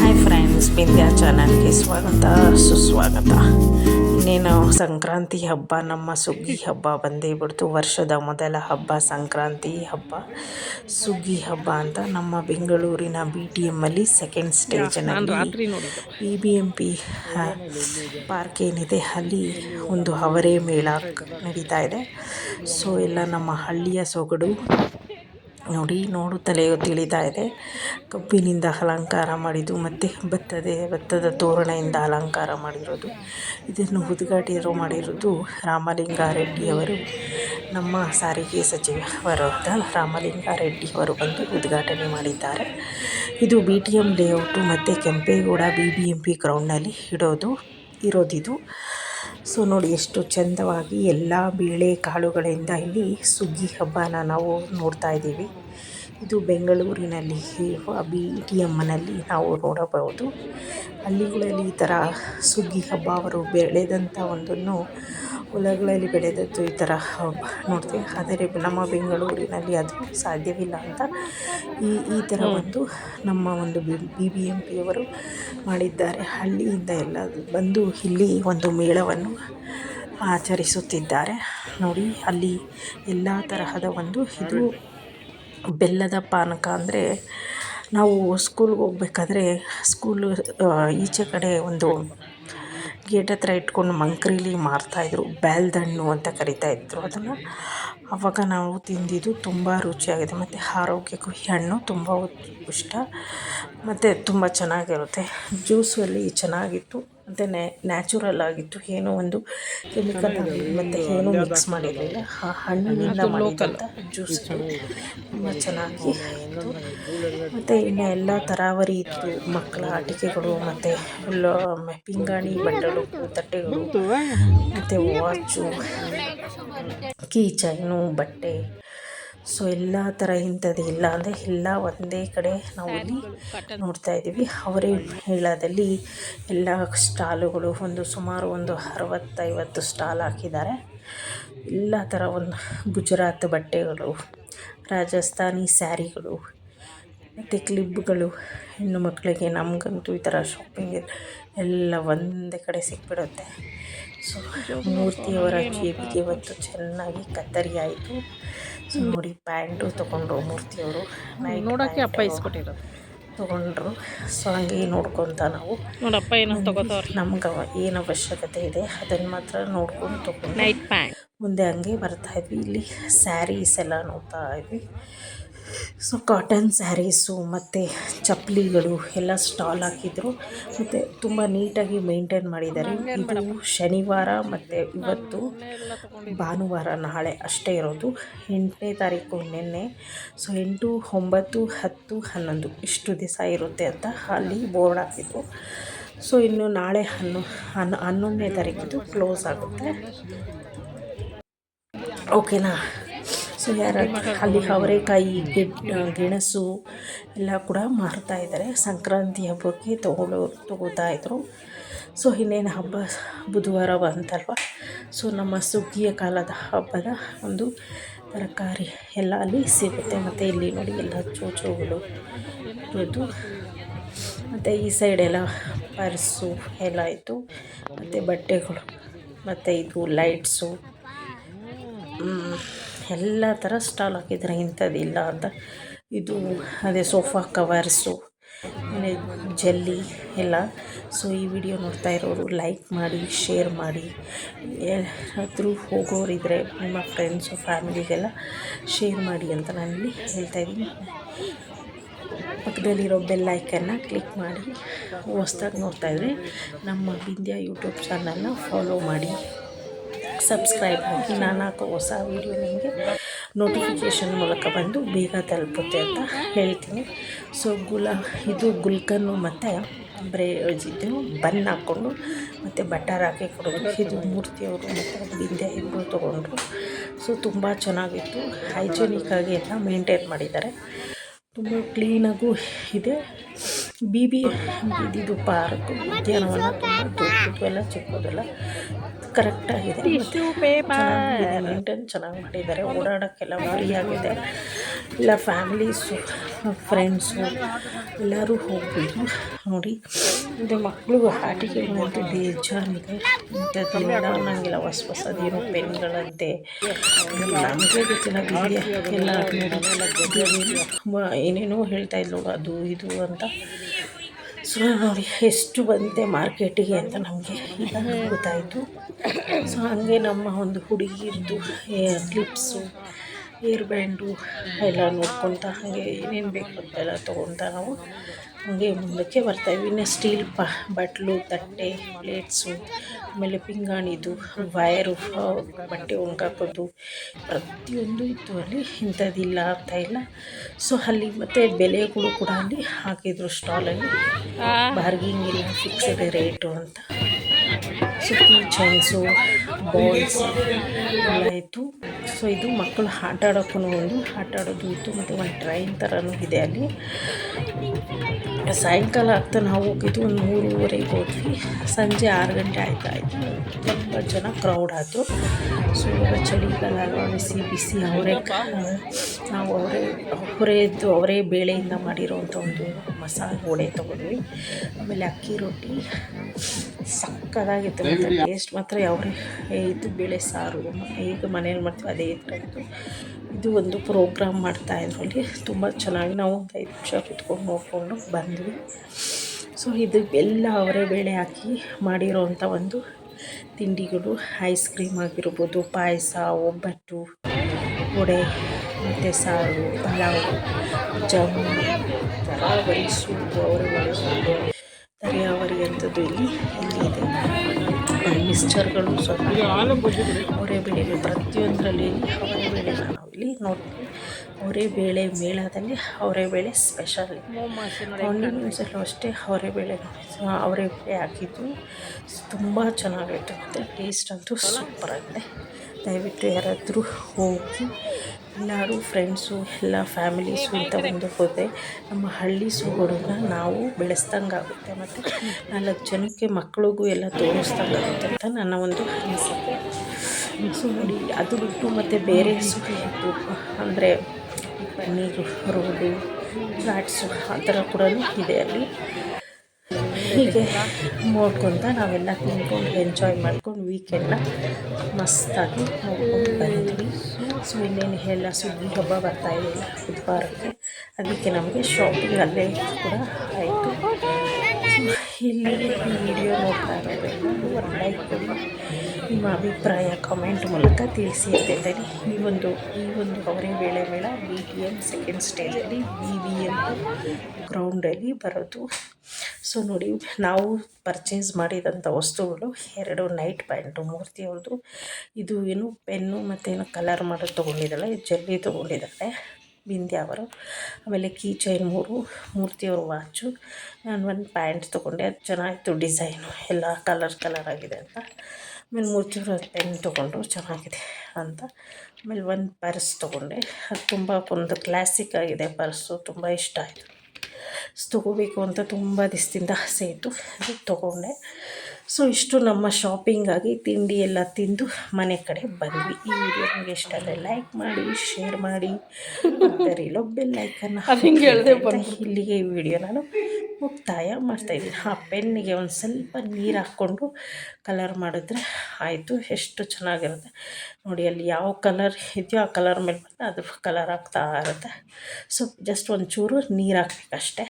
Hi friends Bindya ಚಾನಲ್ಗೆ ಸ್ವಾಗತ ಸುಸ್ವಾಗತ ಇನ್ನೇನು ಸಂಕ್ರಾಂತಿ ಹಬ್ಬ ನಮ್ಮ ಸುಗ್ಗಿ ಹಬ್ಬ ಬಂದೇ ಬಿಡ್ತು ವರ್ಷದ ಮೊದಲ ಹಬ್ಬ ಸಂಕ್ರಾಂತಿ ಹಬ್ಬ. ಸುಗ್ಗಿ ಹಬ್ಬ ಅಂತ ನಮ್ಮ ಬೆಂಗಳೂರಿನ ಬಿ ಟಿ ಎಮ್ಮಲ್ಲಿ second ಸ್ಟೇಜ್ನಲ್ಲಿ B B M P park ಏನಿದೆ ಅಲ್ಲಿ ಒಂದು ಅವರೇ ಮೇಳ ನಡೀತಾ ಇದೆ. ಸೊ ಎಲ್ಲ ನಮ್ಮ ಹಳ್ಳಿಯ ಸೊಗಡು ನೋಡಿ ನೋಡುತ್ತಲೇ ತಿಳಿತಾ ಇದೆ. ಕಬ್ಬಿನಿಂದ ಅಲಂಕಾರ ಮಾಡಿದ್ದು, ಮತ್ತು ಭತ್ತದ ಭತ್ತದ ತೋರಣೆಯಿಂದ ಅಲಂಕಾರ ಮಾಡಿರೋದು. ಇದನ್ನು ಉದ್ಘಾಟನೆ ಮಾಡಿರೋದು ರಾಮಲಿಂಗಾರೆಡ್ಡಿಯವರು. ನಮ್ಮ ಸಾರಿಗೆ ಸಚಿವರಾದ ರಾಮಲಿಂಗಾರೆಡ್ಡಿಯವರು ಬಂದು ಉದ್ಘಾಟನೆ ಮಾಡಿದ್ದಾರೆ. ಇದು ಬಿ ಟಿ ಎಂ ಲೇಔಟು, ಮತ್ತು Kempegowda B B M P ಗ್ರೌಂಡ್ನಲ್ಲಿ ಇಡೋದು, ಇರೋದಿದು. ಸೊ ನೋಡಿ ಎಷ್ಟು ಚಂದವಾಗಿ ಎಲ್ಲ ಬೇಳೆ ಕಾಳುಗಳಿಂದ ಇಲ್ಲಿ ಸುಗ್ಗಿ ಹಬ್ಬನ ನಾವು ನೋಡ್ತಾ ಇದ್ದೀವಿ. ಇದು ಬೆಂಗಳೂರಿನಲ್ಲಿ ಬಿ ಟಿ ಎಮ್ಮನಲ್ಲಿ ನಾವು ನೋಡಬಹುದು. ಹಳ್ಳಿಗಳಲ್ಲಿ ಈ ಥರ ಸುಗ್ಗಿ ಹಬ್ಬ ಅವರು ಬೆಳೆದಂಥ ಒಂದನ್ನು ಹೊಲಗಳಲ್ಲಿ ಬೆಳೆದದ್ದು ಈ ಥರ ನೋಡ್ತೀವಿ ಆದರೆ ನಮ್ಮ ಬೆಂಗಳೂರಿನಲ್ಲಿ ಅದು ಸಾಧ್ಯವಿಲ್ಲ ಅಂತ. ಈ ಈ ಥರ ಒಂದು ನಮ್ಮ ಒಂದು ಬಿ ಬಿ ಎಂ ಪಿಯವರು ಮಾಡಿದ್ದಾರೆ. ಹಳ್ಳಿಯಿಂದ ಎಲ್ಲ ಬಂದು ಇಲ್ಲಿ ಒಂದು ಮೇಳವನ್ನು ಆಚರಿಸುತ್ತಿದ್ದಾರೆ. ನೋಡಿ ಅಲ್ಲಿ ಎಲ್ಲ ತರಹದ ಒಂದು ಇದು ಬೆಲ್ಲದ ಪಾನಕ ಅಂದರೆ ನಾವು ಸ್ಕೂಲ್ಗೆ ಹೋಗ್ಬೇಕಾದ್ರೆ ಸ್ಕೂಲು ಈಚೆ ಕಡೆ ಒಂದು ಗೇಟ್ ಹತ್ರ ಇಟ್ಕೊಂಡು ಮಂಕ್ರೀಲಿ ಮಾರ್ತಾಯಿದ್ರು ಬ್ಯಾಲ್ದಣ್ಣು ಅಂತ ಕರಿತಾಯಿದ್ರು ಅದನ್ನು. ಆವಾಗ ನಾವು ತಿಂದಿದ್ದು ತುಂಬ ರುಚಿಯಾಗಿದೆ. ಮತ್ತು ಆರೋಗ್ಯಕ್ಕೂ ಈ ಹಣ್ಣು ತುಂಬ ಇಷ್ಟ. ಮತ್ತು ತುಂಬ ಚೆನ್ನಾಗಿರುತ್ತೆ. ಜ್ಯೂಸು ಅಲ್ಲಿ ಚೆನ್ನಾಗಿತ್ತು. ಮತ್ತು ನ್ಯಾಚುರಲ್ ಆಗಿತ್ತು. ಏನೋ ಒಂದು ಕೆಮಿಕಲ್ ಮತ್ತು ಏನೂ ಮಿಕ್ಸ್ ಮಾಡಿರಲಿಲ್ಲ ಆ ಹಣ್ಣಿನಿಂದ ಮಾಡಿದಂಥ ಜ್ಯೂಸ್ ತುಂಬ ಚೆನ್ನಾಗಿ ಇತ್ತು. ಮತ್ತು ಇನ್ನು ಎಲ್ಲ ತರಾವರಿ ಇತ್ತು. ಮಕ್ಕಳ ಆಟಿಕೆಗಳು ಮತ್ತು ಪಿಂಗಾಣಿ ಬಟ್ಟಲು ತಟ್ಟೆಗಳು ಮತ್ತು ವಾಚು ಕೀ ಚೈನು ಬಟ್ಟೆ. ಸೊ ಎಲ್ಲ ಥರ ಇಂಥದ್ದು ಇಲ್ಲ ಅಂದರೆ ಎಲ್ಲ ಒಂದೇ ಕಡೆ ನಾವು ಇಲ್ಲಿ ನೋಡ್ತಾ ಇದ್ದೀವಿ. ಅವರೇ ಮೇಳದಲ್ಲಿ ಎಲ್ಲ ಸ್ಟಾಲುಗಳು ಒಂದು ಸುಮಾರು ಒಂದು ಅರವತ್ತೈವತ್ತು ಸ್ಟಾಲ್ ಹಾಕಿದ್ದಾರೆ. ಎಲ್ಲ ಥರ ಒಂದು ಗುಜರಾತ್ ಬಟ್ಟೆಗಳು, ರಾಜಸ್ಥಾನಿ ಸ್ಯಾರಿಗಳು, ಮತ್ತು ಕ್ಲಿಪ್ಗಳು, ಹೆಣ್ಣು ಮಕ್ಕಳಿಗೆ ನಮಗಂತೂ ಈ ಥರ ಶಾಪಿಂಗ್ ಎಲ್ಲ ಒಂದೇ ಕಡೆ ಸಿಕ್ಬಿಡುತ್ತೆ. ಸೊ ಮೂರ್ತಿಯವರ ಜೇಬಿಗೆ ಇವತ್ತು ಚೆನ್ನಾಗಿ ಕತ್ತರಿ ಆಯಿತು. ಸೊ ನೋಡಿ ಪ್ಯಾಂಟು ತೊಗೊಂಡ್ರು ಮೂರ್ತಿಯವರು ನೋಡೋಕ್ಕೆ ಅಪ್ಪ ಇಸ್ಕೊಟ್ಟಿರೋದು. ತೊಗೊಂಡ್ರು. ಸೊ ಹಂಗೆ ನೋಡ್ಕೊತ ನಾವು. ನೋಡಪ್ಪ ಏನೋ ತಗೋತವ್ರಿ? ನಮ್ಗೆ ಏನು ಅವಶ್ಯಕತೆ ಇದೆ ಅದನ್ನು ಮಾತ್ರ ನೋಡ್ಕೊಂಡು ತೊಗೊಂಡು ನೈಟ್ ಪ್ಯಾಂಟ್ ಮುಂದೆ ಹಂಗೆ ಬರ್ತಾ ಇದ್ವಿ. ಇಲ್ಲಿ ಸ್ಯಾರೀಸ್ ಎಲ್ಲ ನೋಡ್ತಾ ಇದ್ವಿ. ಸೊ ಕಾಟನ್ ಸ್ಯಾರೀಸು ಮತ್ತು ಚಪ್ಪಲಿಗಳು ಎಲ್ಲ ಸ್ಟಾಲ್ ಹಾಕಿದ್ರು. ಮತ್ತು ತುಂಬ ನೀಟಾಗಿ ಮೇಂಟೈನ್ ಮಾಡಿದ್ದಾರೆ. ಇದು ಶನಿವಾರ ಮತ್ತು ಇವತ್ತು ಭಾನುವಾರ ನಾಳೆ ಅಷ್ಟೇ ಇರೋದು. ಎಂಟನೇ ತಾರೀಕು ನಿನ್ನೆ. ಸೊ ಎಂಟು ಒಂಬತ್ತು ಹತ್ತು ಹನ್ನೊಂದು ಇಷ್ಟು ದಿವಸ ಇರುತ್ತೆ ಅಂತ ಅಲ್ಲಿ ಬೋರ್ಡ್ ಹಾಕಿದ್ರು. ಸೊ ಇನ್ನು ನಾಳೆ ಹನ್ನೊ ಹನ್ನೊ ಹನ್ನೊಂದನೇ ತಾರೀಕಿದು ಕ್ಲೋಸ್ ಆಗುತ್ತೆ. ಓಕೆನಾ ಸೊ ಯಾರ ಅಲ್ಲಿ ಅವರೆಕಾಯಿ ಗೆಡ್ ಗೆಣಸು ಎಲ್ಲ ಕೂಡ ಮಾರ್ತಾ ಇದ್ದಾರೆ. ಸಂಕ್ರಾಂತಿ ಹಬ್ಬಕ್ಕೆ ತಗೊಳ್ಳೋ ತಗೋತಾ ಇದ್ದರು ಸೊ ಇನ್ನೇನು ಹಬ್ಬ, ಬುಧವಾರ ಬಂತಲ್ವ? ಸೊ ನಮ್ಮ ಸುಗ್ಗಿಯ ಕಾಲದ ಹಬ್ಬದ ಒಂದು ತರಕಾರಿ ಎಲ್ಲ ಅಲ್ಲಿ ಸಿಗುತ್ತೆ. ಮತ್ತು ಇಲ್ಲಿ ನೋಡಿ ಎಲ್ಲ ಚೋಚೋಗಳು ಇರೋದು. ಮತ್ತು ಈ ಸೈಡೆಲ್ಲ ಪರ್ಸು ಎಲ್ಲ ಇತ್ತು. ಮತ್ತು ಬಟ್ಟೆಗಳು, ಮತ್ತು ಇದು ಲೈಟ್ಸು ಎಲ್ಲ ಥರ ಸ್ಟಾಲ್ ಹಾಕಿದ್ದಾರೆ ಇಂಥದ್ದಿಲ್ಲ ಅಂತ. ಇದು ಅದೇ ಸೋಫಾ ಕವರ್ಸು, ಆಮೇಲೆ ಜಲ್ಲಿ ಎಲ್ಲ. ಸೊ ಈ ವಿಡಿಯೋ ನೋಡ್ತಾ ಇರೋರು ಲೈಕ್ ಮಾಡಿ ಶೇರ್ ಮಾಡಿ. ಯಾರಾದರೂ ಹೋಗೋರಿದ್ದರೆ ನಿಮ್ಮ ಫ್ರೆಂಡ್ಸು ಫ್ಯಾಮಿಲಿಗೆಲ್ಲ ಶೇರ್ ಮಾಡಿ ಅಂತ ನಾನಿಲ್ಲಿ ಹೇಳ್ತಾ ಇದ್ದೀನಿ. ಪಕ್ಕದಲ್ಲಿರೋ ಬೆಲ್ ಐಕನ್ನ ಕ್ಲಿಕ್ ಮಾಡಿ. ಹೊಸ್ದಾಗಿ ನೋಡ್ತಾ ಇದ್ದರೆ ನಮ್ಮ ಬಿಂದ್ಯಾ ಯೂಟ್ಯೂಬ್ ಚಾನಲ್ನ ಫಾಲೋ ಮಾಡಿ. ಸಬ್ಸ್ಕ್ರೈಬ್ ಆಗಿ ನಾನು ಹಾಕೋ ಹೊಸ ವೀಡಿಯೋ ನಿಮಗೆ ನೋಟಿಫಿಕೇಷನ್ ಮೂಲಕ ಬಂದು ಬೇಗ ತಲುಪುತ್ತೆ ಅಂತ ಹೇಳ್ತೀನಿ. ಸೊ ಗುಲ, ಇದು ಗುಲ್ಕನ್ನು ಮತ್ತು ಬ್ರೇ, ಇದು ಬನ್ ಹಾಕ್ಕೊಂಡು ಮತ್ತು ಬಟರ್ ಹಾಕಿ ಕೊಡೋದು. ಇದು ಮೂರ್ತಿಯವರು ಮತ್ತು ಬಿಂದೆ ಇಬ್ಬರು ತೊಗೊಂಡ್ರು. ಸೊ ತುಂಬ ಚೆನ್ನಾಗಿತ್ತು. ಹೈಜೆನಿಕ್ಕಾಗಿ ಎಲ್ಲ ಮೇಂಟೈನ್ ಮಾಡಿದ್ದಾರೆ. ತುಂಬ ಕ್ಲೀನಾಗೂ ಇದೆ. ಬಿ ಬಿ ಇದು ಪಾರ್ಕು, ಉದ್ಯಾನವನ ತುಂಬ ದೊಡ್ಡದು ಎಲ್ಲ ಚಿಕ್ಕದಲ್ಲ. ಕರೆಕ್ಟಾಗಿದೆ. ಮೇಂಟೈನ್ ಚೆನ್ನಾಗಿ ಮಾಡಿದ್ದಾರೆ. ಓಡಾಡೋಕ್ಕೆಲ್ಲ ಫ್ರೀ ಆಗಿದೆ. ಎಲ್ಲ ಫ್ಯಾಮಿಲೀಸು ಫ್ರೆಂಡ್ಸು ಎಲ್ಲರೂ ಹೋಗ್ಬೋದು ನೋಡಿ ಇದು ಮಕ್ಕಳು ಆಟಿಕೆ ಬೇಜಾನಿದೆ ಇಂಥದ್ದೆಲ್ಲ ಅನ್ನೋಂಗಿಲ್ಲ ಹೊಸ ಹೊಸದೇನು ಪೆನ್ಗಳಂತೆ. ನಮಗೆ ಗೊತ್ತಿಲ್ಲ ವಿದ್ಯೆ ಎಲ್ಲ ಏನೇನೋ ಹೇಳ್ತಾ ಇದ್ಲು ಅದು ಇದು ಅಂತ. ಸೊ ನೋಡಿ ಎಷ್ಟು ಬಂದಿದೆ ಮಾರ್ಕೆಟಿಗೆ ಅಂತ ನಮಗೆ ಗೊತ್ತಾಯಿತು. ಸೊ ಹಾಗೆ ನಮ್ಮ ಒಂದು ಹುಡುಗಿಯದ್ದು ಕ್ಲಿಪ್ಸು ಏರ್ ಬ್ಯಾಂಡು ಎಲ್ಲ ನೋಡ್ಕೊತ ಹಾಗೆ ಏನೇನು ಬೇಕು ಅಂತೆಲ್ಲ ತೊಗೊತ ನಾವು ಹಾಗೆ ಮುಂದಕ್ಕೆ ಬರ್ತಾಯಿವಿ ಇನ್ನು ಸ್ಟೀಲ್ ಪ ಬಟ್ಲು ತಟ್ಟೆ ಪ್ಲೇಟ್ಸು ಆಮೇಲೆ ಪಿಂಗಾಣಿದು ವಯರು ಬಟ್ಟೆ ಒಣಗಾಕೋದು ಪ್ರತಿಯೊಂದು ಇತ್ತು ಅಲ್ಲಿ. ಇಂಥದ್ದಿಲ್ಲ ಅಂತ ಇಲ್ಲ. ಸೊ ಅಲ್ಲಿ ಮತ್ತು ಬೆಲೆಗಳು ಕೂಡ ಅಲ್ಲಿ ಹಾಕಿದ್ರು ಸ್ಟಾಲಲ್ಲಿ ಬಾರ್ಗಿಂಗ್ ಇಲ್ಲ ಫಿಕ್ಸ್ಡ್ ರೇಟು ಅಂತ. ಸೊ ಕೀ ಚೈನ್ಸು ಬಾಲ್ಸ್ ಎಲ್ಲ ಇತ್ತು. ಸೊ ಇದು ಮಕ್ಕಳು ಆಟ ಆಡೋಕ್ಕೂ ಒಂದು, ಆಟ ಆಡೋದು ಇತ್ತು. ಮತ್ತು ಒಂದು ಟ್ರೈನ್ ಥರನೂ ಇದೆ ಅಲ್ಲಿ. ಸಾಯಂಕಾಲ ಆಗ್ತಾ ನಾವು ಹೋಗಿದ್ದು ಒಂದು ಮೂರುವರೆಗೆ ಹೋದ್ವಿ. ಸಂಜೆ ಆರು ಗಂಟೆ ಆಯ್ತು, ಆಯಿತು. ತುಂಬ ಜನ ಕ್ರೌಡ್ ಆಯಿತು ಸೊ ಇವಾಗ ಚಳಿಗಾಲ, ಬಿಸಿ ಬಿಸಿ, ಅವರೇ ನಾವು ಅವರೇ ಅವರೇದು ಅವರೇ ಬೇಳೆಯಿಂದ ಮಾಡಿರೋವಂಥ ಒಂದು ಮಸಾಲೆ ಹೋಳೆ ತೊಗೊಂಡ್ವಿ. ಆಮೇಲೆ ಅಕ್ಕಿ ರೊಟ್ಟಿ ಸಕ್ಕದಾಗಿತ್ತು ಟೇಸ್ಟ್ ಮಾತ್ರ ಯಾವ್ರಿ? ಇದು ಬೇಳೆ ಸಾರು. ಈಗ ಮನೇಲಿ ಮಾಡ್ತೀವಿ ಅದೇ ಥರ ಇತ್ತು. ಇದು ಒಂದು ಪ್ರೋಗ್ರಾಮ್ ಮಾಡ್ತಾಯಿದ್ರು ಅಲ್ಲಿ. ತುಂಬ ಚೆನ್ನಾಗಿ ನಾವು ಒಂದು ಐದು ನಿಮಿಷ ಕುತ್ಕೊಂಡು ನೋಡಿಕೊಂಡು ಬಂದ್ವಿ. ಸೊ ಇದು ಎಲ್ಲ ಅವರೇ ಬೇಳೆ ಹಾಕಿ ಮಾಡಿರೋವಂಥ ಒಂದು ತಿಂಡಿಗಳು. ಐಸ್ ಕ್ರೀಮ್ ಆಗಿರ್ಬೋದು ಪಾಯಸ ಒಬ್ಬಟ್ಟು ವಡೆ ಮತ್ತು ಸಾರು ಪಲಾವು ಜಾಮೂನು ತರಾವರಿ ಸೂಪು ಅವರೇ ತರಿಯಾವರಿ ಅಂಥದ್ದು ಇಲ್ಲಿ ಇಲ್ಲಿ ಇದೆ. ಮಿಕ್ಸ್ಚರ್ಗಳು ಸ್ವಲ್ಪ ಅವರೇ ಬೇಳೆಗಳು ಪ್ರತಿಯೊಂದರಲ್ಲಿ ಅವರೇ ನಾವು ನಾವಿಲ್ಲಿ ನೋಡ್ತೀವಿ ಅವರೇ ಬೇಳೆ ಮೇಳದಲ್ಲಿ ಅವರೇ ಬೇಳೆ ಸ್ಪೆಷಲ್. ಕಾಂಡಿಮೆಂಟ್ಸಲ್ಲೂ ಅಷ್ಟೇ ಅವರೇ ಬೇಳೆ ಅವರೇ ಬೇಳೆ ಹಾಕಿದ್ದು. ತುಂಬ ಚೆನ್ನಾಗಿತ್ತು ಮತ್ತು ಟೇಸ್ಟ್ ಅಂತೂ ಸೂಪರಾಗಿದೆ. ದಯವಿಟ್ಟು ಯಾರಾದರೂ ಹೋಗಿ ಎಲ್ಲರೂ ಫ್ರೆಂಡ್ಸು, ಎಲ್ಲ ಫ್ಯಾಮಿಲೀಸು ಅಂತ ಒಂದು ಹೋದೆ ನಮ್ಮ ಹಳ್ಳಿ ಸೊಗಡನ್ನ ನಾವು ಬೆಳೆಸ್ದಂಗೆ ಆಗುತ್ತೆ ಮತ್ತು ನಾಲ್ಕು ಜನಕ್ಕೆ ಮಕ್ಳಿಗೂ ಎಲ್ಲ ತೋರಿಸ್ದಂಗೆ ಆಗುತ್ತೆ ಅಂತ ನನ್ನ ಒಂದು ಅನಿಸಿಕೆ. ಸೊ ನೋಡಿ, ಅದು ಬಿಟ್ಟು ಮತ್ತು ಬೇರೆ ಇತ್ತು ಅಂದರೆ ಪನ್ನೀರು, ರೋಡು, ಫ್ಲಾಟ್ಸು ಆ ಥರ ಕೂಡ ಇದೆ ಅಲ್ಲಿ. ಹೀಗೆ ನೋಡ್ಕೊತ ನಾವೆಲ್ಲ ತಿನ್ಕೊಂಡು ಎಂಜಾಯ್ ಮಾಡ್ಕೊಂಡು ವೀಕೆಂಡ್ನ ಮಸ್ತಾಗಿ ನೋಡ್ಕೊಂಡು ಬಂದ್ವಿ. ಸೊ ಇನ್ನೇನು ಎಲ್ಲ ಸುಗ್ಗಿ ಹಬ್ಬ ಬರ್ತಾ ಇದೆಯಲ್ಲ ಬುಧವಾರಕ್ಕೆ. ಅದಕ್ಕೆ ನಮಗೆ ಶಾಪಿಂಗ್ ಅಲ್ಲೇ ಕೂಡ ಆಯಿತು. ಇಲ್ಲಿ ವಿಡಿಯೋ ನೋಡ್ತಾ ಇರೋದ್ರಿಂದ ಒಂದು ಲೈಕ್ ಕೊಡಿ. ನಿಮ್ಮ ಅಭಿಪ್ರಾಯ ಕಾಮೆಂಟ್ ಮೂಲಕ ತಿಳಿಸಿ ಅಂತ ಹೇಳ್ತೀನಿ ಈ ಒಂದು ಈ ಒಂದು ಅವರೇ ವೇಳೆ ಮೇಳ ಬಿ ಟಿ ಎಂ ಸೆಕೆಂಡ್ ಸ್ಟೇಜಲ್ಲಿ ಬಿ ವಿ ಎಂ ಗ್ರೌಂಡಲ್ಲಿ ಬರೋದು. ಸೊ ನೋಡಿ, ನಾವು ಪರ್ಚೇಸ್ ಮಾಡಿದಂಥ ವಸ್ತುಗಳು ಎರಡು ನೈಟ್ ಪ್ಯಾಂಟು ಮೂರ್ತಿ ಅವ್ರದ್ದು. ಇದು ಏನು ಪೆನ್ನು ಮತ್ತು ಏನು ಕಲರ್ ಮಾಡೋದು ತೊಗೊಂಡಿದ್ದಾಳೆ ಜಲ್ಲಿ ತೊಗೊಂಡಿದ್ದಾಳೆ ಬಿಂದಿ ಅವರು. ಆಮೇಲೆ ಕೀ ಚೈನ್ ಮೂರು ಮೂರ್ತಿಯವ್ರ ವಾಚು ನಾನು ಒಂದು ಪ್ಯಾಂಟ್ ತೊಗೊಂಡೆ. ಅದು ಚೆನ್ನಾಗಿತ್ತು ಡಿಸೈನು ಎಲ್ಲ ಕಲರ್ ಕಲರ್ ಆಗಿದೆ ಅಂತ. ಆಮೇಲೆ ಮೂರ್ತಿಯವ್ರ ಪೆನ್ ತೊಗೊಂಡು ಚೆನ್ನಾಗಿದೆ ಅಂತ. ಆಮೇಲೆ ಒಂದು ಪರ್ಸ್ ತೊಗೊಂಡೆ. ಅದು ತುಂಬ ಒಂದು ಕ್ಲಾಸಿಕ್ ಆಗಿದೆ ಪರ್ಸು. ತುಂಬ ಇಷ್ಟ ಆಯಿತು. ತೊಗೋಬೇಕು ಅಂತ ತುಂಬ ದಿವಸದಿಂದ ಆಸೆ ಇತ್ತು. ಅದು ತೊಗೊಂಡೆ. ಸೊ ಇಷ್ಟು ನಮ್ಮ ಶಾಪಿಂಗಾಗಿ ತಿಂಡಿ ಎಲ್ಲ ತಿಂದು ಮನೆ ಕಡೆ ಬಂದ್ವಿ. ಈ ವಿಡಿಯೋ ನಿಮಗೆ ಇಷ್ಟ ಆದರೆ ಲೈಕ್ ಮಾಡಿ ಶೇರ್ ಮಾಡಿ ಬರೀಲೋ ಬೆಲ್ ಲೈಕನ್ನು ಇಲ್ಲಿಗೆ ಈ ವಿಡಿಯೋ ನಾನು ಮುಕ್ತಾಯ ಮಾಡ್ತಾಯಿದ್ದೀನಿ ಆ ಪೆನ್ನಿಗೆ ಒಂದು ಸ್ವಲ್ಪ ನೀರು ಹಾಕ್ಕೊಂಡು ಕಲರ್ ಮಾಡಿದ್ರೆ ಆಯಿತು, ಎಷ್ಟು ಚೆನ್ನಾಗಿರುತ್ತೆ. ನೋಡಿ, ಅಲ್ಲಿ ಯಾವ ಕಲರ್ ಇದೆಯೋ ಆ ಕಲರ್ ಮೇಲೆ ಬಂದರೆ ಅದು ಕಲರ್ ಆಗ್ತಾ ಇರುತ್ತೆ. ಸೊ ಜಸ್ಟ್ ಒಂಚೂರು ನೀರು ಹಾಕ್ಬೇಕಷ್ಟೆ.